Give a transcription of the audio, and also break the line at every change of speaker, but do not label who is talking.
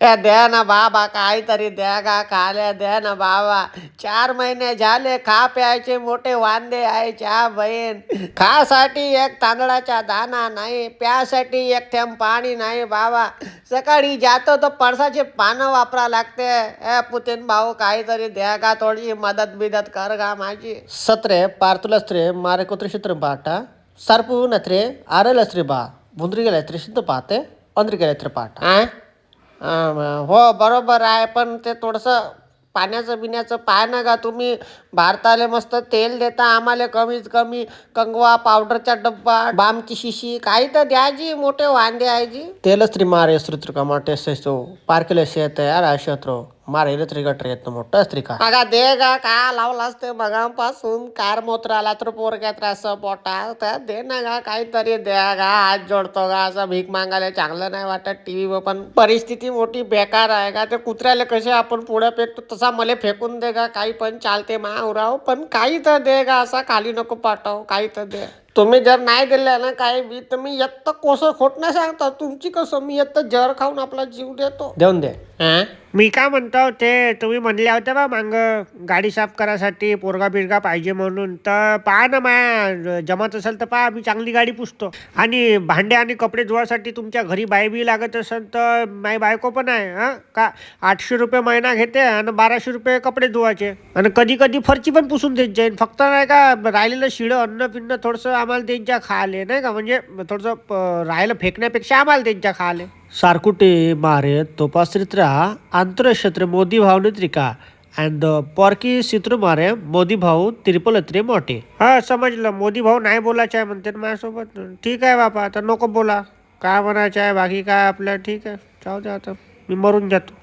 ए द्या ना बाबा काहीतरी द्या का खाल्या द्या ना बाबा चार महिने झाले खा प्यायचे मोठे वांदे आहे चहा बहीण खासाठी एक तांदळाचा दाना नाही प्यासाठी एक थेंब पाणी नाही बाबा सकाळी जातो तर पळसाचे पानं वापरा लागते ए पुतीन भाऊ काहीतरी द्या का थोडी मदत बिदत कर का माझी सत्रे पार्थुलस्त्रे मारे कुत्रे पाटा ಸರ್ಪು ನತ್ರಿ ಆರಲಸ್ರಿ ಬಾ बुंदरी गेल्या तरी सिद्ध पाहते अंदरी गेल्या तरी पाठ हो बरोबर आहे पण ते थोडंसं पाण्याचं बिण्याचं पाय ना का तुम्ही. भारताला मस्त तेल देता आम्हाला कमीत कमी कंगवा पावडरचा डब्बा बामची शिशी काही तर द्याजी मोठे वांदे आहे जी. तेलच तरी मारे मोठे सो पार्केले शेत यार आशत्र मारे तरी गटर येत मोठं स्त्री का? बघा दे का का लावला असते मगापासून कार मोत्राला तर पोरग्या त्रास पोटा. तर दे ना का काहीतरी द्या का हात जोडतो का असं भीक मागायला चांगलं नाही वाटत टीव्ही पण परिस्थिती मोठी बेकार आहे का ते कुत्र्याला कसे आपण पुढे फेकतो तसा मला फेकून दे का काही पण चालते मा उराव. पण काही तर दे का असा खाली नको पाठव. काही तर दे. तुम्ही जर नाही दिले ना काही बी तर मी येत्त कोसं खोट नाही सांगतो. तुमची कसं? मी येत्त जर खाऊन आपला जीव देतो. देऊन दे.
मी काय म्हणतो ते तुम्ही म्हणले होते बा मांग गाडी साफ करायसाठी पोरगा बिरगा पाहिजे म्हणून. तर पहा ना माया जमत असेल तर पहा मी चांगली गाडी पुसतो. आणि भांडे आणि कपडे धुवासाठी तुमच्या घरी बाय बी लागत असेल तर माई बायको पण आहे हां? का आठशे रुपये महिना घेते आणि बाराशे रुपये कपडे धुवायचे. आणि कधी कधी फरची पण पुसून देत जाईन. फक्त नाही का राहिलेलं शिळं अन्न पिन्न थोडंसं आम्हाला त्यांच्या खाले नाही का? म्हणजे थोडंसं प- राहिलं फेकण्यापेक्षा आम्हाला त्यांच्या खाले. सारकुटे मारे तोपास्त्रित्रा आंतरक्षत्र मोदी भाव नेत्रिका अँड पॉर्की सित्र मारे मोदी भाऊ तिरुपलत्रे मोठे. हा समजलं. मोदी भाऊ नाही बोलायचं आहे म्हणते ना माझ्यासोबत. ठीक आहे बापा आता नको बोला. काय म्हणायचं आहे बाकी काय आपलं? ठीक आहे. जाऊ दे आता. मी मरून जातो.